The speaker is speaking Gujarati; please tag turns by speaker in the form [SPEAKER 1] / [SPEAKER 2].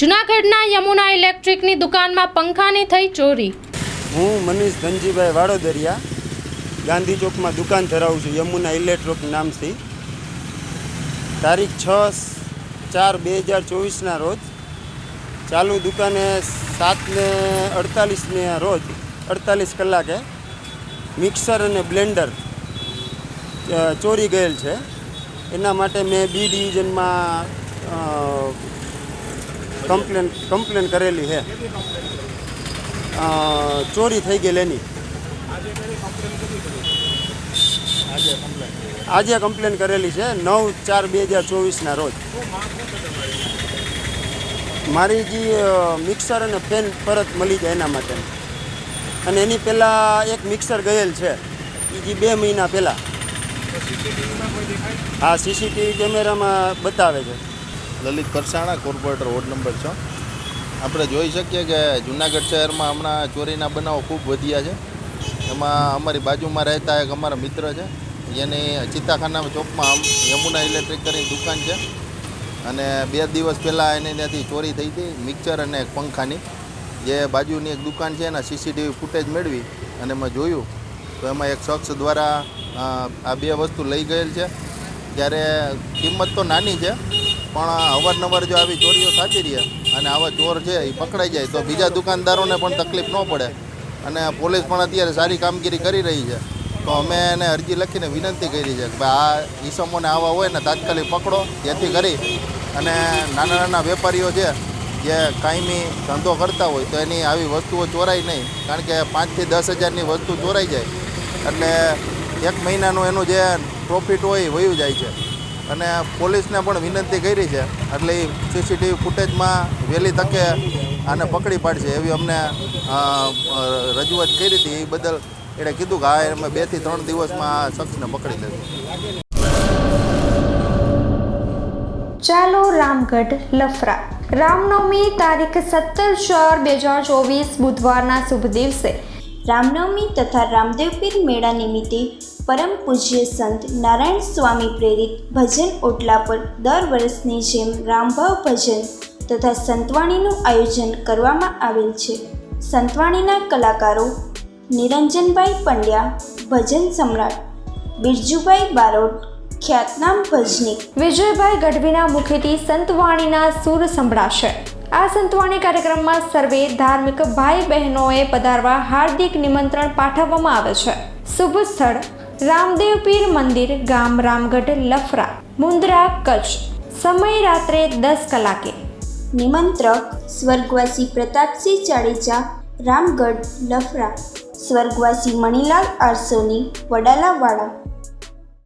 [SPEAKER 1] જૂનાગઢના યમુના ઇલેક્ટ્રિકની દુકાનમાં પંખાની થઈ ચોરી.
[SPEAKER 2] હું મનીષ ધનજીભાઈ વાડોદરિયા, ગાંધી ચોકમાં દુકાન ધરાવું છું, યમુના ઇલેક્ટ્રોક નામથી. તારીખ છ ચાર બે હજાર ચોવીસના રોજ, ચાલુ દુકાને સાતને અડતાલીસને રોજ, અડતાલીસ કલાકે મિક્સર અને બ્લેન્ડર ચોરી ગયેલ છે. એના માટે મેં બી ડિવિઝનમાં કમ્પ્લેન કમ્પ્લેન કરેલી છે. ચોરી થઈ ગયેલ એની. આજે કમ્પ્લેન કરેલી છે નવ ચાર બે હજાર ચોવીસના રોજ. મારી જે મિક્સર અને ફેન પરત મળી જાય એના માટે. અને એની પહેલાં એક મિક્સર ગયેલ છે. એ જે બે મહિના પહેલાં. હા સીસીટીવી કેમેરામાં બતાવે છે.
[SPEAKER 3] Lalit Parsana corporator ward number છ. આપણે જોઈ શકીએ કે જુનાગઢ શહેરમાં હમણાં ચોરીના બનાવો ખૂબ વધ્યા છે. એમાં અમારી બાજુમાં રહેતા એક અમારા મિત્ર છે. જેની ચિત્તાખાના ચોકમાં યમુના ઇલેક્ટ્રિક કરીને દુકાન છે. અને બે દિવસ પહેલાં એની ત્યાંથી ચોરી થઈ હતી, મિક્સર અને એક પંખાની. જે બાજુની એક દુકાન છે એના સીસીટીવી ફૂટેજ મેળવી અને મેં જોયું. તો એમાં એક શખ્સ દ્વારા આ બે વસ્તુ લઈ ગયેલ છે. ત્યારે કિંમત તો નાની છે પણ અવારનવાર જો આવી ચોરીઓ થતી રહે અને આવા ચોર છે, એ પકડાઈ જાય, તો બીજા દુકાનદારોને પણ તકલીફ ન પડે. અને પોલીસ પણ અત્યારે સારી કામગીરી કરી રહી છે. તો અમે એને અરજી લખીને વિનંતી કરી છે કે ભાઈ, આ ઈસમોને આવા હોય ને તાત્કાલિક પકડો, જેથી કરી. અને નાના નાના વેપારીઓ છે, જે કાયમી ધંધો કરતા હોય, તો એની આવી વસ્તુઓ ચોરાય નહીં. કારણ કે પાંચથી દસ હજારની વસ્તુ ચોરાઈ જાય. એટલે એક મહિનાનું એનું જે પ્રોફિટ હોય વયું જાય છે. અને પોલીસને પણ વિનંતી કરી છે. એટલે એ સીસીટીવી ફૂટેજમાં વહેલી તકે આને પકડી પાડશે એવી અમને રજૂઆત કરી હતી. એ બદલ એણે કીધું કે હા અમે બેથી ત્રણ દિવસમાં આ શખ્સને પકડી લેશું.
[SPEAKER 4] ચાલો રામગઢ લફરા. રામનવમી તારીખ સત્તર ચાર બે હજાર ચોવીસ બુધવારના શુભ દિવસે
[SPEAKER 5] રામનવમી તથા રામદેવપીર મેળા નિમિત્તે પરમ પૂજ્ય સંત નારાયણ સ્વામી પ્રેરિત ભજન ઓટલા પર દર વર્ષની જેમ રામભાવ ભજન તથા સંતવાણીનું આયોજન કરવામાં આવેલ છે. સંતવાણીના કલાકારો નિરંજનભાઈ પંડ્યા, ભજન સમ્રાટ બિરજુભાઈ બારોટ, ખ્યાતનામ ભજની
[SPEAKER 4] વિજયભાઈ ગઢવીના મુખેથી સંતવાણીના સૂર સંભળાશે. આ સંતવાણી કાર્યક્રમમાં સર્વે ધાર્મિક ભાઈ બહેનોએ પધારવા હાર્દિક નિમંત્રણ પાઠવવામાં આવે છે. શુભ સ્થળ, રામદેવ પીર મંદિર, ગામ રામગઢ, લફરા, મુન્દ્રા, કચ્છ. સમય રાત્રે દસ કલાકે.
[SPEAKER 5] નિમંત્રક, સ્વર્ગવાસી પ્રતાપસિંહ જાડેજા રામગઢ, લફરા. સ્વર્ગવાસી મણિલાલ આરસોની વડાલાવાડા